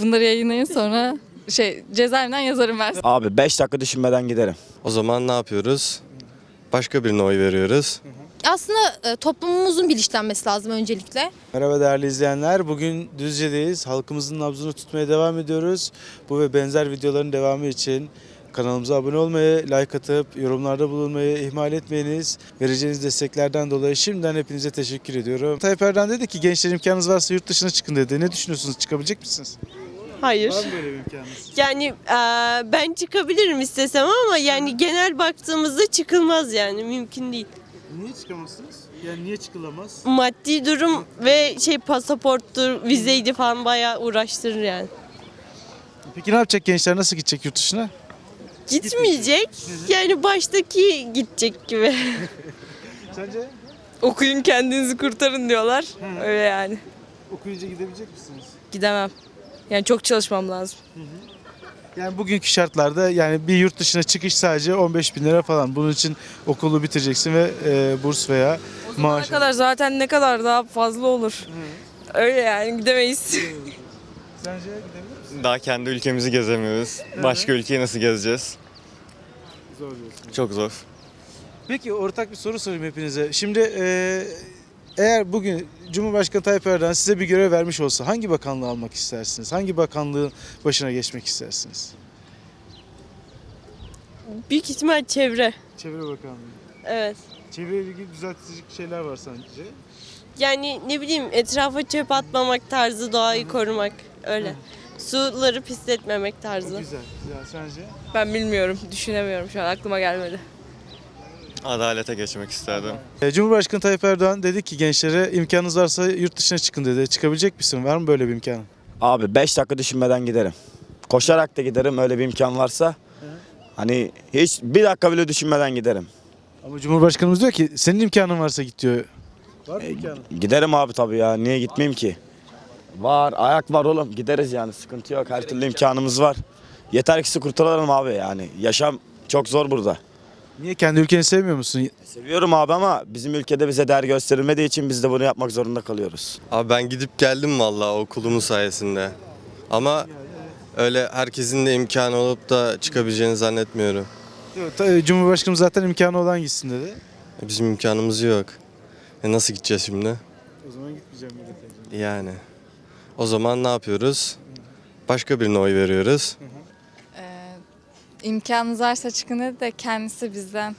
Bunları yayınlayın sonra şey cezaevinden yazarım ben. Abi 5 dakika düşünmeden giderim. O zaman ne yapıyoruz? Başka birine oy veriyoruz. Aslında e, toplumumuzun bilinçlenmesi lazım öncelikle. Merhaba değerli izleyenler. Bugün Düzce'deyiz. Halkımızın nabzını tutmaya devam ediyoruz. Bu ve benzer videoların devamı için kanalımıza abone olmayı, like atıp yorumlarda bulunmayı ihmal etmeyiniz. Vereceğiniz desteklerden dolayı şimdiden hepinize teşekkür ediyorum. Tayyip Erdoğan dedi ki gençler imkanınız varsa yurt dışına çıkın dedi. Ne düşünüyorsunuz? Çıkabilecek misiniz? Hayır. Var mı böyle bir imkanınız? Yani eee, ben çıkabilirim istesem ama yani genel baktığımızda çıkılmaz yani mümkün değil. Niye çıkamazsınız? Yani niye çıkılamaz? Maddi durum ve şey pasaporttur, vizeydi falan bayağı uğraştırır yani. Peki ne yapacak gençler? Nasıl gidecek yurt dışına? Gitmeyecek. Yani baştaki gidecek gibi. Sence? Okuyun kendinizi kurtarın diyorlar. Öyle yani. Okuyunca gidebilecek misiniz? Gidemem. Yani çok çalışmam lazım. Yani bugünkü şartlarda yani bir yurt dışına çıkış sadece 15 bin lira falan. Bunun için okulu bitireceksin ve e, burs veya Ne maaş. kadar zaten ne kadar daha fazla olur. Öyle yani gidemeyiz. Sence gidebilir misin? Daha kendi ülkemizi gezemiyoruz. Başka ülkeyi nasıl gezeceğiz? Zor diyorsun. Çok zor. Peki ortak bir soru sorayım hepinize. Şimdi e, eğer bugün Cumhurbaşkanı Tayyip Erdoğan size bir görev vermiş olsa hangi bakanlığı almak istersiniz? Hangi bakanlığın başına geçmek istersiniz? Büyük ihtimal çevre. Çevre Bakanlığı. Evet. Çevreyle ilgili düzeltici şeyler var sence? Yani ne bileyim etrafa çöp atmamak tarzı, doğayı korumak öyle. Suları pisletmemek tarzı. Güzel. Güzel. Sence? Ben bilmiyorum, düşünemiyorum şu an aklıma gelmedi. Adalete geçmek isterdim. E, Cumhurbaşkanı Tayyip Erdoğan dedi ki gençlere imkanınız varsa yurt dışına çıkın dedi. Çıkabilecek misin? Var mı böyle bir imkanın? Abi 5 dakika düşünmeden giderim. Koşarak da giderim öyle bir imkan varsa. Hani hiç bir dakika bile düşünmeden giderim. Ama Cumhurbaşkanımız diyor ki senin imkanın varsa git diyor. Var mı E, imkanın? Giderim abi tabii ya. Niye gitmeyeyim ki? Var, ayak var oğlum. Gideriz yani. Sıkıntı yok. Her türlü imkanımız var. Yeter ki kurtulalım abi yani. Yaşam çok zor burada. Niye kendi ülkeni sevmiyor musun? Seviyorum abi ama bizim ülkede bize değer gösterilmediği için biz de bunu yapmak zorunda kalıyoruz. Abi ben gidip geldim vallahi okulumun sayesinde. Ama öyle herkesin de imkanı olup da çıkabileceğini zannetmiyorum. Yok, ta- Cumhurbaşkanımız zaten imkanı olan gitsin dedi. Bizim imkanımız yok. E nasıl gideceğiz şimdi? O zaman gitmeyeceğim. Yani. O zaman ne yapıyoruz? Başka birine oy veriyoruz. İmkanınız varsa çıkın dedi de kendisi bizden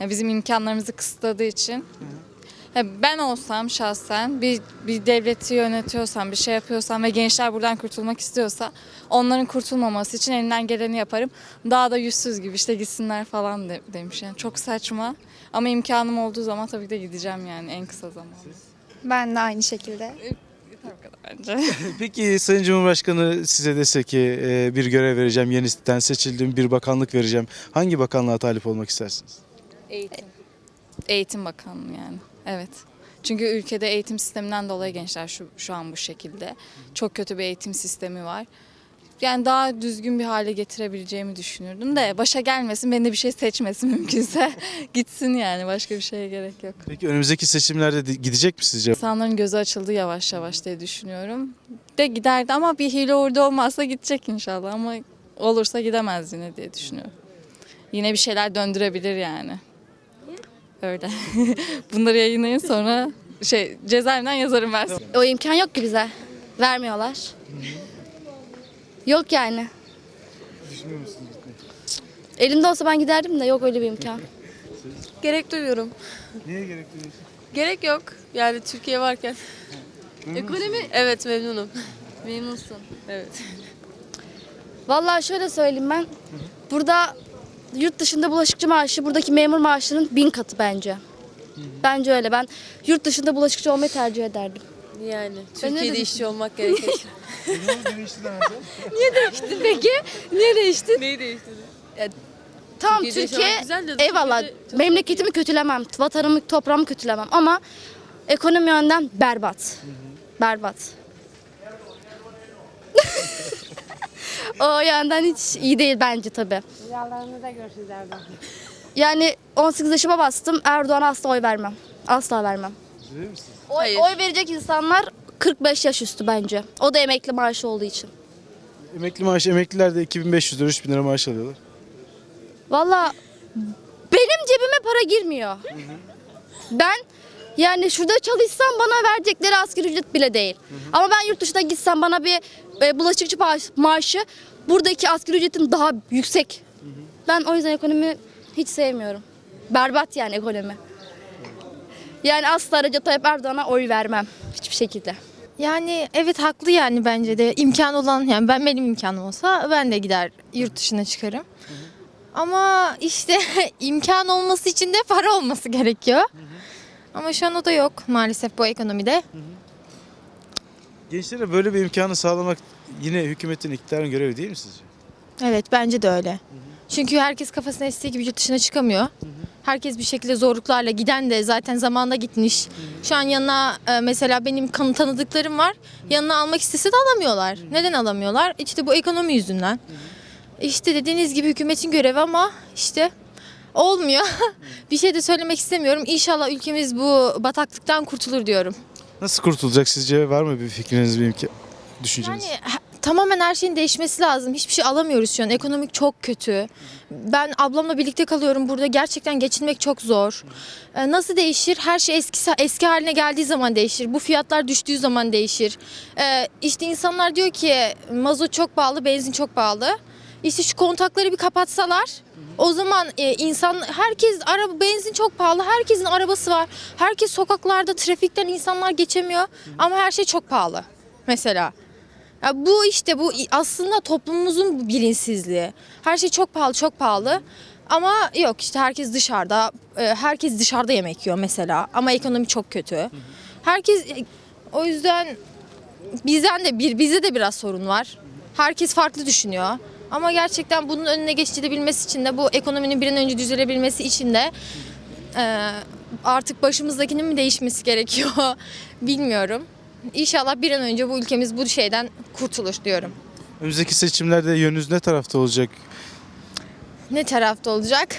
yani bizim imkanlarımızı kısıtladığı için. Ya ben olsam şahsen bir, bir devleti yönetiyorsam, bir şey yapıyorsam ve gençler buradan kurtulmak istiyorsa onların kurtulmaması için elimden geleni yaparım. Daha da yüzsüz gibi işte gitsinler falan de- demiş. Yani çok saçma ama imkanım olduğu zaman tabii ki de gideceğim yani en kısa zamanda. Ben de aynı şekilde. Bence. Peki Sayın Cumhurbaşkanı size dese ki e, bir görev vereceğim, yeniden seçildiğim bir bakanlık vereceğim. Hangi bakanlığa talip olmak istersiniz? Eğitim. Eğitim Bakanlığı yani. Evet. Çünkü ülkede eğitim sisteminden dolayı gençler şu, şu an bu şekilde. Çok kötü bir eğitim sistemi var. Yani daha düzgün bir hale getirebileceğimi düşünürdüm de başa gelmesin, beni de bir şey seçmesin mümkünse. Gitsin yani başka bir şeye gerek yok. Peki önümüzdeki seçimlerde de gidecek mi sizce? İnsanların gözü açıldı yavaş yavaş diye düşünüyorum. De giderdi ama bir hile orada olmazsa gidecek inşallah ama olursa gidemez yine diye düşünüyorum. Yine bir şeyler döndürebilir yani. Öyle. Bunları yayınlayın sonra şey cezaevinden yazarım ben. O imkan yok ki bize. Vermiyorlar. Yok yani. Düşünüyor musunuz gitmeyi? Elimde olsa ben giderdim de yok öyle bir imkan. Gerek duyuyorum. Niye gerek duyuyorsun? Gerek yok. Yani Türkiye varken. Ekonomi evet memnunum. Memnunsun. Evet. Vallahi şöyle söyleyeyim ben. Burada yurt dışında bulaşıkçı maaşı buradaki memur maaşının bin katı bence. Bence öyle. Ben yurt dışında bulaşıkçı olmayı tercih ederdim. Yani Türkiye'de işçi olmak gerekir. Peki niye değişti? Neyi değiştirdi? Tamam Türkiye'de Türkiye yaşamak güzel de eyvallah Türkiye'de çalışmak memleketimi kötülemem. Vatanımı toprağımı kötülemem ama ekonomi yönden berbat. Berbat. o yönden hiç iyi değil bence tabii. Rüyalarınızda görüşürüz Erdoğan. Yani 18 yaşıma bastım. Erdoğan'a asla oy vermem. Asla vermem. Oy, Hayır. oy verecek insanlar 45 yaş üstü bence. O da emekli maaşı olduğu için. Emekli maaş, emekliler de 2500 lira 3000 lira maaş alıyorlar. Valla benim cebime para girmiyor. Ben yani şurada çalışsam bana verecekleri asgari ücret bile değil. Ama ben yurt dışına gitsem bana bir e, bulaşıkçı maaş- maaşı buradaki asgari ücretin daha yüksek. Ben o yüzden ekonomi hiç sevmiyorum. Berbat yani ekonomi. Yani asla Recep Tayyip Erdoğan'a oy vermem hiçbir şekilde. Yani evet haklı yani bence de imkan olan yani ben benim imkanım olsa ben de gider yurt dışına çıkarım. Ama işte imkan olması için de para olması gerekiyor. Ama şu an o da yok maalesef bu ekonomide. Gençlere böyle bir imkanı sağlamak yine hükümetin iktidarın görevi değil mi sizce? Evet bence de öyle. Çünkü herkes kafasına estiği gibi yurt dışına çıkamıyor. Herkes bir şekilde zorluklarla giden de zaten zamanında gitmiş. Şu an yanına e, mesela benim tanıdıklarım var. Yanına almak istese de alamıyorlar. Neden alamıyorlar? İşte bu ekonomi yüzünden. İşte dediğiniz gibi hükümetin görevi ama işte olmuyor. bir şey de söylemek istemiyorum. İnşallah ülkemiz bu bataklıktan kurtulur diyorum. Nasıl kurtulacak sizce? Var mı bir fikriniz, bir imkan, düşünceniz? Yani tamamen her şeyin değişmesi lazım. Hiçbir şey alamıyoruz şu an. Ekonomik çok kötü. Ben ablamla birlikte kalıyorum burada. Gerçekten geçinmek çok zor. Ee, nasıl değişir? Her şey eski eski haline geldiği zaman değişir. Bu fiyatlar düştüğü zaman değişir. Ee, işte insanlar diyor ki mazot çok pahalı, benzin çok pahalı. İşte şu kontakları bir kapatsalar o zaman e, insan herkes araba benzin çok pahalı. Herkesin arabası var. Herkes sokaklarda trafikten insanlar geçemiyor ama her şey çok pahalı. Mesela ya bu işte bu aslında toplumumuzun bilinçsizliği. Her şey çok pahalı, çok pahalı. Ama yok işte herkes dışarıda, e, herkes dışarıda yemek yiyor mesela. Ama ekonomi çok kötü. Herkes e, o yüzden bizden de bir bizde de biraz sorun var. Herkes farklı düşünüyor. Ama gerçekten bunun önüne geçilebilmesi için de bu ekonominin bir an önce düzelebilmesi için de e, artık başımızdakinin mi değişmesi gerekiyor bilmiyorum. İnşallah bir an önce bu ülkemiz bu şeyden kurtulur diyorum. Önümüzdeki seçimlerde yönünüz ne tarafta olacak? Ne tarafta olacak?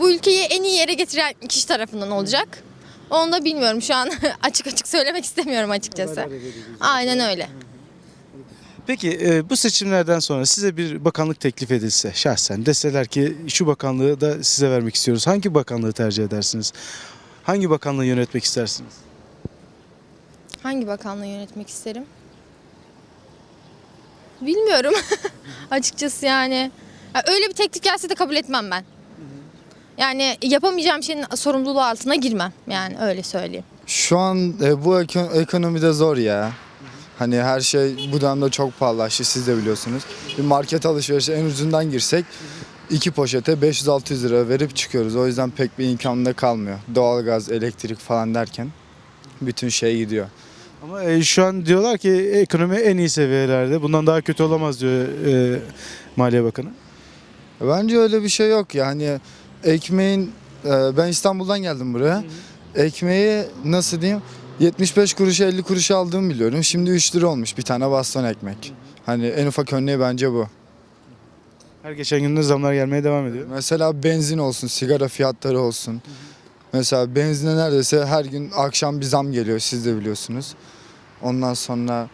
Bu ülkeyi en iyi yere getiren kişi tarafından olacak. Onu da bilmiyorum şu an açık açık söylemek istemiyorum açıkçası. Aynen öyle. Peki e, bu seçimlerden sonra size bir bakanlık teklif edilse şahsen deseler ki şu bakanlığı da size vermek istiyoruz. Hangi bakanlığı tercih edersiniz? Hangi bakanlığı yönetmek istersiniz? Hangi bakanlığı yönetmek isterim? Bilmiyorum. Açıkçası yani. Ya Öyle bir teklif gelse de kabul etmem ben. Yani yapamayacağım şeyin sorumluluğu altına girmem. Yani öyle söyleyeyim. Şu an e, bu eko- ekonomide zor ya. Hani her şey bu dönemde çok pahalılaştı siz de biliyorsunuz. Bir market alışverişe en ucundan girsek iki poşete 500-600 lira verip çıkıyoruz. O yüzden pek bir imkanı da kalmıyor. Doğalgaz, elektrik falan derken bütün şey gidiyor. Ama e, şu an diyorlar ki ekonomi en iyi seviyelerde. Bundan daha kötü olamaz diyor e, Maliye Bakanı. Bence öyle bir şey yok yani ekmeğin e, ben İstanbul'dan geldim buraya. Ekmeği nasıl diyeyim 75 kuruşa 50 kuruşa aldığımı biliyorum. Şimdi 3 lira olmuş bir tane baston ekmek. Hani en ufak örneği bence bu. Her geçen gün de zamlar gelmeye devam ediyor. Mesela benzin olsun, sigara fiyatları olsun. Mesela benzine neredeyse her gün akşam bir zam geliyor siz de biliyorsunuz. Ondan sonra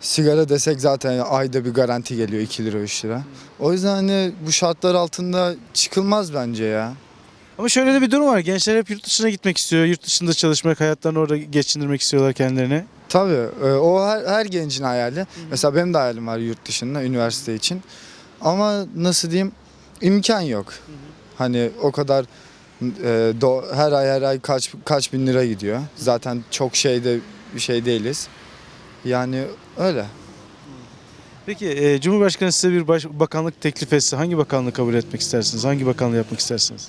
sigara desek zaten ayda bir garanti geliyor 2 lira 3 lira. O yüzden hani bu şartlar altında çıkılmaz bence ya. Ama şöyle de bir durum var. Gençler hep yurt dışına gitmek istiyor. Yurt dışında çalışmak, hayatlarını orada geçindirmek istiyorlar kendilerini. Tabii e, o her, her gencin hayali. Mesela benim de hayalim var yurt dışında üniversite için. Ama nasıl diyeyim imkan yok. Hani o kadar e, do- her ay her ay kaç kaç bin lira gidiyor. Zaten çok şeyde bir şey değiliz. Yani öyle. Peki e, Cumhurbaşkanı size bir baş- bakanlık teklif etse hangi bakanlığı kabul etmek istersiniz? Hangi bakanlığı yapmak istersiniz?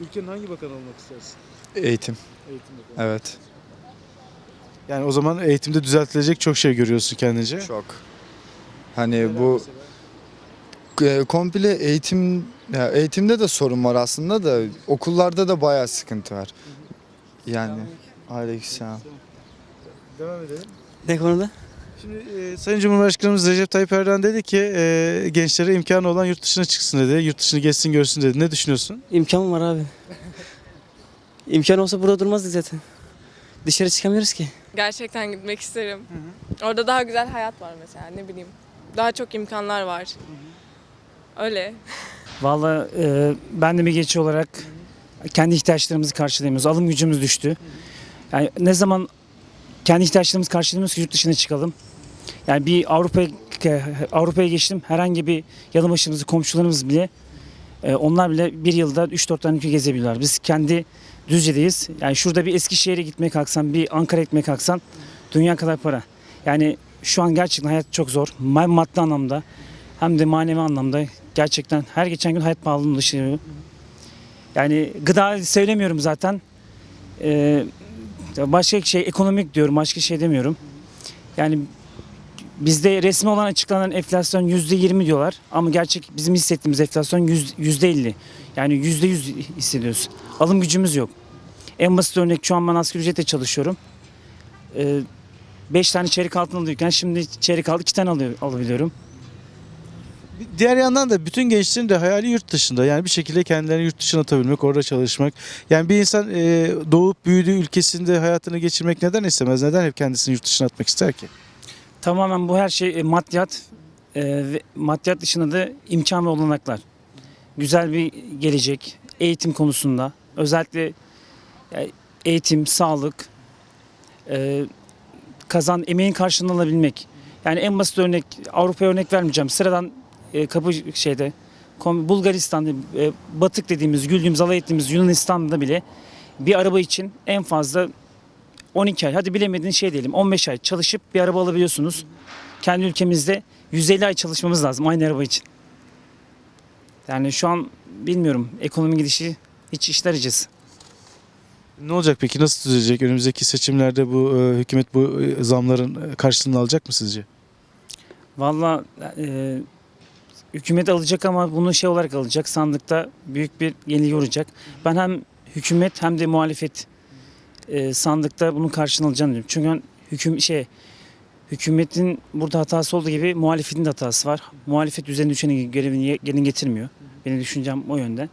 Ülkenin hangi bakanı olmak istersin? Eğitim. Eğitim bakanı. Evet. Yani o zaman eğitimde düzeltilecek çok şey görüyorsun kendince. Çok. Hani bu e, komple eğitim ya eğitimde de sorun var aslında da okullarda da bayağı sıkıntı var. Yani aleykümselam. Devam edelim. Ne konuda? Şimdi e, Sayın Cumhurbaşkanımız Recep Tayyip Erdoğan dedi ki e, gençlere imkanı olan yurt dışına çıksın dedi. Yurt dışını geçsin görsün dedi. Ne düşünüyorsun? İmkan var abi. İmkan olsa burada durmazdık zaten. Dışarı çıkamıyoruz ki. Gerçekten gitmek isterim. Orada daha güzel hayat var mesela ne bileyim. daha çok imkanlar var. Öyle. Vallahi e, ben de bir geçici olarak kendi ihtiyaçlarımızı karşılayamıyoruz. Alım gücümüz düştü. Yani ne zaman kendi ihtiyaçlarımızı karşılayamıyoruz ki yurt dışına çıkalım. Yani bir Avrupa'ya Avrupa'ya geçtim. Herhangi bir yanı başımızı komşularımız bile e, onlar bile bir yılda 3-4 tane ülke gezebiliyorlar. Biz kendi Düzce'deyiz. Yani şurada bir Eskişehir'e gitmeye kalksan, bir Ankara gitmeye kalksan dünya kadar para. Yani şu an gerçekten hayat çok zor. Ma- Maddi anlamda hem de manevi anlamda gerçekten her geçen gün hayat pahalılığına ulaşıyor. Yani gıda söylemiyorum zaten. Ee, başka şey ekonomik diyorum, başka şey demiyorum. Yani bizde resmi olan açıklanan enflasyon yüzde yirmi diyorlar ama gerçek bizim hissettiğimiz enflasyon yüz- yüzde elli. Yani yüzde yüz hissediyoruz. Alım gücümüz yok. En basit örnek şu an ben asgari ücretle çalışıyorum. Ee, beş tane çeyrek altın alıyorken şimdi çeyrek altı iki tane alıyor, alabiliyorum. Diğer yandan da bütün gençlerin de hayali yurt dışında. Yani bir şekilde kendilerini yurt dışına atabilmek, orada çalışmak. Yani bir insan e, doğup büyüdüğü ülkesinde hayatını geçirmek neden istemez? Neden hep kendisini yurt dışına atmak ister ki? Tamamen bu her şey e, maddiyat e, maddiyat dışında da imkan ve olanaklar. Güzel bir gelecek eğitim konusunda özellikle eğitim, sağlık, e, kazan emeğin karşılığını alabilmek. Yani en basit örnek Avrupa'ya örnek vermeyeceğim. Sıradan e, kapı şeyde Bulgaristan'da e, batık dediğimiz, güldüğümüz, alay ettiğimiz Yunanistan'da bile bir araba için en fazla 12 ay hadi bilemediğin şey diyelim 15 ay çalışıp bir araba alabiliyorsunuz. Kendi ülkemizde 150 ay çalışmamız lazım aynı araba için. Yani şu an bilmiyorum ekonomi gidişi hiç işler acısı. Ne olacak peki? Nasıl düzelecek? Önümüzdeki seçimlerde bu e, hükümet bu e, zamların karşılığını alacak mı sizce? Valla e, hükümet alacak ama bunu şey olarak alacak. Sandıkta büyük bir yenilgi uğrayacak. Ben hem hükümet hem de muhalefet e, sandıkta bunun karşılığını alacağını diyorum. Çünkü hüküm şey hükümetin burada hatası olduğu gibi muhalefetin de hatası var. Muhalefet üzerine düşeni görevini ye- yerine getirmiyor. Benim düşüncem o yönde.